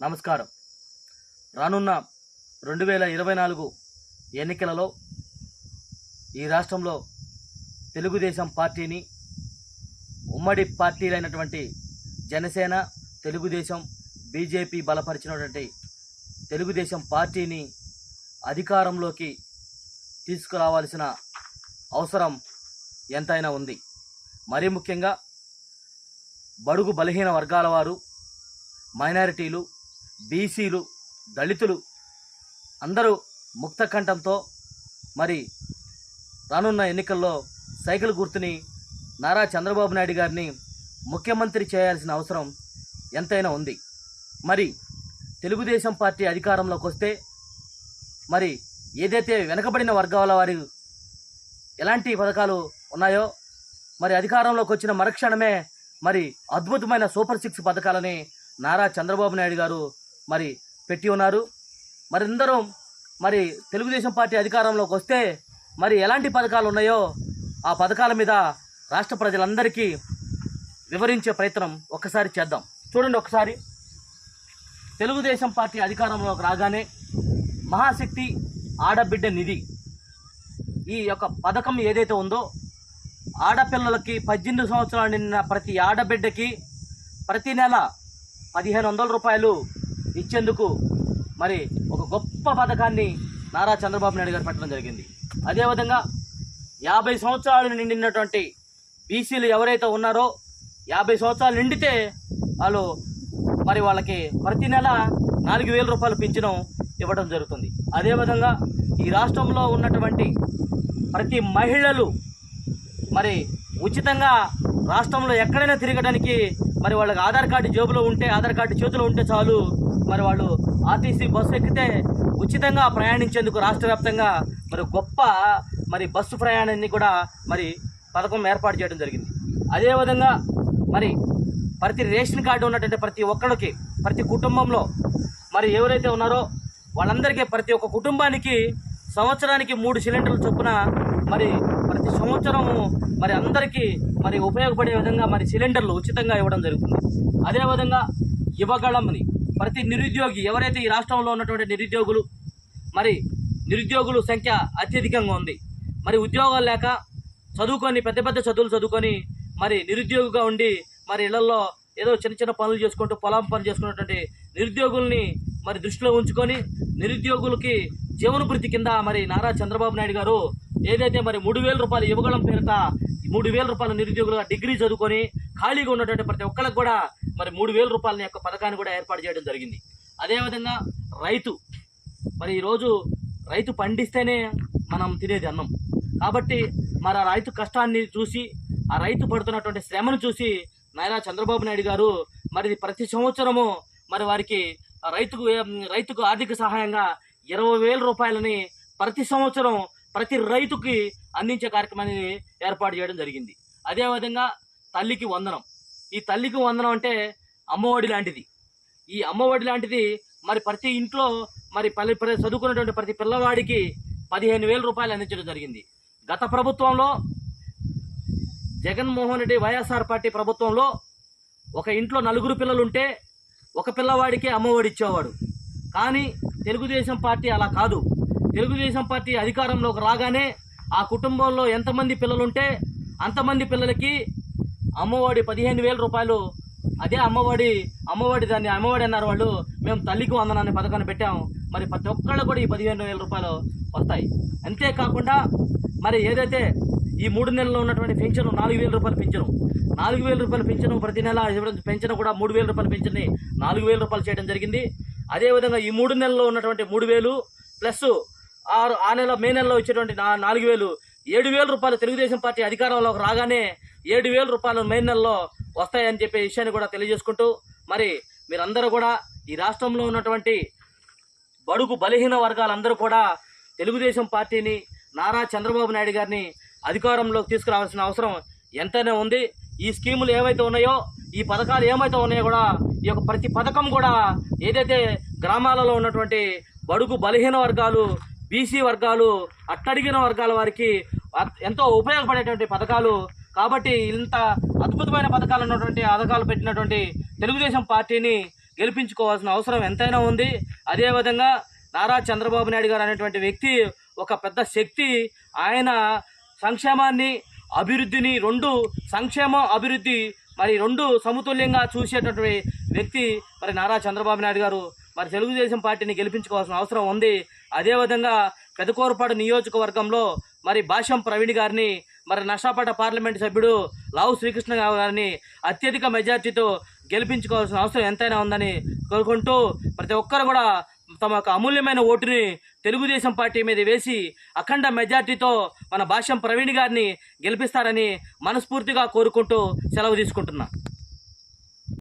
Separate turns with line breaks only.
నమస్కారం. రానున్న రెండు వేల ఇరవై నాలుగు ఎన్నికలలో ఈ రాష్ట్రంలో తెలుగుదేశం పార్టీని ఉమ్మడి పార్టీలైనటువంటి జనసేన తెలుగుదేశం బీజేపీ బలపరిచినటువంటి తెలుగుదేశం పార్టీని అధికారంలోకి తీసుకురావాల్సిన అవసరం ఎంతైనా ఉంది. మరీ ముఖ్యంగా బడుగు బలహీన వర్గాల వారు మైనారిటీలు బీసీలు దళితులు అందరూ ముక్త కంఠంతో మరి రానున్న ఎన్నికల్లో సైకిల్ గుర్తుని నారా చంద్రబాబు నాయుడు గారిని ముఖ్యమంత్రి చేయాల్సిన అవసరం ఎంతైనా ఉంది. మరి తెలుగుదేశం పార్టీ అధికారంలోకి వస్తే మరి ఏదైతే వెనకబడిన వర్గాల వారి ఎలాంటి పథకాలు ఉన్నాయో మరి అధికారంలోకి వచ్చిన మరుక్షణమే మరి అద్భుతమైన సూపర్ సిక్స్ పథకాలని నారా చంద్రబాబు నాయుడు గారు మరి పెట్టి ఉన్నారు. మరి అందరూ మరి తెలుగుదేశం పార్టీ అధికారంలోకి వస్తే మరి ఎలాంటి పథకాలు ఉన్నాయో ఆ పథకాల మీద రాష్ట్ర ప్రజలందరికీ వివరించే ప్రయత్నం ఒక్కసారి చేద్దాం. చూడండి ఒకసారి. తెలుగుదేశం పార్టీ అధికారంలోకి రాగానే మహాశక్తి ఆడబిడ్డ నిధి ఈ యొక్క పథకం ఏదైతే ఉందో ఆడపిల్లలకి పద్దెనిమిది సంవత్సరాలు నిన్న ప్రతి ఆడబిడ్డకి ప్రతి నెల పదిహేను వందల రూపాయలు ఇచ్చేందుకు మరి ఒక గొప్ప పథకాన్ని నారా చంద్రబాబు నాయుడు గారు పెట్టడం జరిగింది. అదేవిధంగా యాభై సంవత్సరాలు నిండినటువంటి బీసీలు ఎవరైతే ఉన్నారో యాభై సంవత్సరాలు నిండితే వాళ్ళు మరి వాళ్ళకి ప్రతి నెల నాలుగు వేల రూపాయలు పింఛనం ఇవ్వడం జరుగుతుంది. అదేవిధంగా ఈ రాష్ట్రంలో ఉన్నటువంటి ప్రతి మహిళలు మరి ఉచితంగా రాష్ట్రంలో ఎక్కడైనా తిరగడానికి మరి వాళ్ళకి ఆధార్ కార్డు జేబులో ఉంటే ఆధార్ కార్డు చేతిలో ఉంటే చాలు. మరి వాళ్ళు ఆర్టీసీ బస్సు ఎక్కితే ఉచితంగా ప్రయాణించేందుకు రాష్ట్ర వ్యాప్తంగా మరి గొప్ప మరి బస్సు ప్రయాణాన్ని కూడా మరి పథకం ఏర్పాటు చేయడం జరిగింది. అదేవిధంగా మరి ప్రతి రేషన్ కార్డు ఉన్నటువంటి ప్రతి ఒక్కరికి ప్రతి కుటుంబంలో మరి ఎవరైతే ఉన్నారో వాళ్ళందరికీ ప్రతి ఒక్క కుటుంబానికి సంవత్సరానికి మూడు సిలిండర్లు చొప్పున మరి ప్రతి సంవత్సరము మరి అందరికీ మరి ఉపయోగపడే విధంగా మరి సిలిండర్లు ఉచితంగా ఇవ్వడం జరుగుతుంది. అదేవిధంగా యువగళంని ప్రతి నిరుద్యోగి ఎవరైతే ఈ రాష్ట్రంలో ఉన్నటువంటి నిరుద్యోగులు మరి నిరుద్యోగుల సంఖ్య అత్యధికంగా ఉంది. మరి ఉద్యోగాలు లేక చదువుకొని పెద్ద పెద్ద చదువులు చదువుకొని మరి నిరుద్యోగిగా ఉండి మరి ఇళ్ళలో ఏదో చిన్న చిన్న పనులు చేసుకుంటూ పొలం పనులు చేసుకున్నటువంటి నిరుద్యోగుల్ని మరి దృష్టిలో ఉంచుకొని నిరుద్యోగులకి జీవనభృతి కింద మరి నారా చంద్రబాబు నాయుడు గారు ఏదైతే మరి మూడు వేల రూపాయలు ఇవ్వగలం పేరుత మూడు వేల రూపాయల నిరుద్యోగులుగా డిగ్రీ చదువుకొని ఖాళీగా ఉన్నటువంటి ప్రతి ఒక్కరికి కూడా మరి మూడు వేల రూపాయల యొక్క పథకాన్ని కూడా ఏర్పాటు చేయడం జరిగింది. అదేవిధంగా రైతు మరి ఈరోజు రైతు పండిస్తేనే మనం తినేది అన్నం. కాబట్టి మరి ఆ రైతు కష్టాన్ని చూసి ఆ రైతు పడుతున్నటువంటి శ్రమను చూసి నాయనా చంద్రబాబు నాయుడు గారు మరి ప్రతి సంవత్సరము మరి వారికి రైతుకు రైతుకు ఆర్థిక సహాయంగా ఇరవై వేల రూపాయలని ప్రతి సంవత్సరం ప్రతి రైతుకి అందించే కార్యక్రమాన్ని ఏర్పాటు చేయడం జరిగింది. అదేవిధంగా తల్లికి వందనం. ఈ తల్లికి వందనం అంటే అమ్మఒడి లాంటిది. ఈ అమ్మఒడి లాంటిది మరి ప్రతి ఇంట్లో మరి పల్లె చదువుకున్నటువంటి ప్రతి పిల్లవాడికి పదిహేను వేల రూపాయలు అందించడం జరిగింది. గత ప్రభుత్వంలో జగన్మోహన్ రెడ్డి వైఎస్ఆర్ పార్టీ ప్రభుత్వంలో ఒక ఇంట్లో నలుగురు పిల్లలు ఉంటే ఒక పిల్లవాడికి అమ్మఒడి ఇచ్చేవాడు. కానీ తెలుగుదేశం పార్టీ అలా కాదు. తెలుగుదేశం పార్టీ అధికారంలోకి రాగానే ఆ కుటుంబంలో ఎంతమంది పిల్లలుంటే అంతమంది పిల్లలకి అమ్మఒడి పదిహేను వేల రూపాయలు. అదే అమ్మఒడి అమ్మఒడి దాన్ని అమ్మఒడి అన్నారు వాళ్ళు. మేము తల్లికి వందనాన్ని పథకాన్ని పెట్టాము మరి ప్రతి ఒక్కళ్ళు కూడా ఈ పదిహేను వేల రూపాయలు వస్తాయి. అంతేకాకుండా మరి ఏదైతే ఈ మూడు నెలల్లో ఉన్నటువంటి పెన్షన్ నాలుగు వేల రూపాయలు పెంచను నాలుగు వేల రూపాయలు పెంచను ప్రతి నెల పెంచడం కూడా మూడు వేల రూపాయల పెంచని నాలుగు వేల రూపాయలు చేయడం జరిగింది. అదేవిధంగా ఈ మూడు నెలల్లో ఉన్నటువంటి మూడు వేలు ప్లస్ ఆరు ఆ నెల మే నెలలో వచ్చేటువంటి నాలుగు వేలు. ఏడు వేల రూపాయలు తెలుగుదేశం పార్టీ అధికారంలోకి రాగానే ఏడు వేల రూపాయలు మే నెలలో వస్తాయని చెప్పే విషయాన్ని కూడా తెలియజేసుకుంటూ మరి మీరందరూ కూడా ఈ రాష్ట్రంలో ఉన్నటువంటి బడుగు బలహీన వర్గాలందరూ కూడా తెలుగుదేశం పార్టీని నారా చంద్రబాబు నాయుడు గారిని అధికారంలోకి తీసుకురావాల్సిన అవసరం ఎంతనే ఉంది. ఈ స్కీములు ఏవైతే ఉన్నాయో ఈ పథకాలు ఏమైతే ఉన్నాయో కూడా ఈ యొక్క ప్రతి పథకం కూడా ఏదైతే గ్రామాలలో ఉన్నటువంటి బడుగు బలహీన వర్గాలు బీసీ వర్గాలు అట్టడిగిన వర్గాల వారికి ఎంతో ఉపయోగపడేటువంటి పథకాలు. కాబట్టి ఇంత అద్భుతమైన పథకాలు ఉన్నటువంటి పథకాలు పెట్టినటువంటి తెలుగుదేశం పార్టీని గెలిపించుకోవాల్సిన అవసరం ఎంతైనా ఉంది. అదేవిధంగా నారా చంద్రబాబు నాయుడు గారు అనేటువంటి వ్యక్తి ఒక పెద్ద శక్తి. ఆయన సంక్షేమాన్ని అభివృద్ధిని రెండు సంక్షేమం అభివృద్ధి మరి రెండు సమతుల్యంగా చూసేటటువంటి వ్యక్తి మరి నారా చంద్రబాబు నాయుడు గారు. మరి తెలుగుదేశం పార్టీని గెలిపించుకోవాల్సిన అవసరం ఉంది. అదేవిధంగా పెదకూరపాడు నియోజకవర్గంలో మరి భాష్యం ప్రవీణ్ గారిని మరి నషాపేట పార్లమెంట్ సభ్యుడు లావు శ్రీకృష్ణ గారిని అత్యధిక మెజార్టీతో గెలిపించుకోవాల్సిన అవసరం ఎంతైనా ఉందని కోరుకుంటూ ప్రతి ఒక్కరు కూడా తమ యొక్క అమూల్యమైన ఓటుని తెలుగుదేశం పార్టీ మీద వేసి అఖండ మెజార్టీతో మన భాష్యం ప్రవీణ్ గారిని గెలిపిస్తారని మనస్ఫూర్తిగా కోరుకుంటూ సెలవు తీసుకుంటున్నా.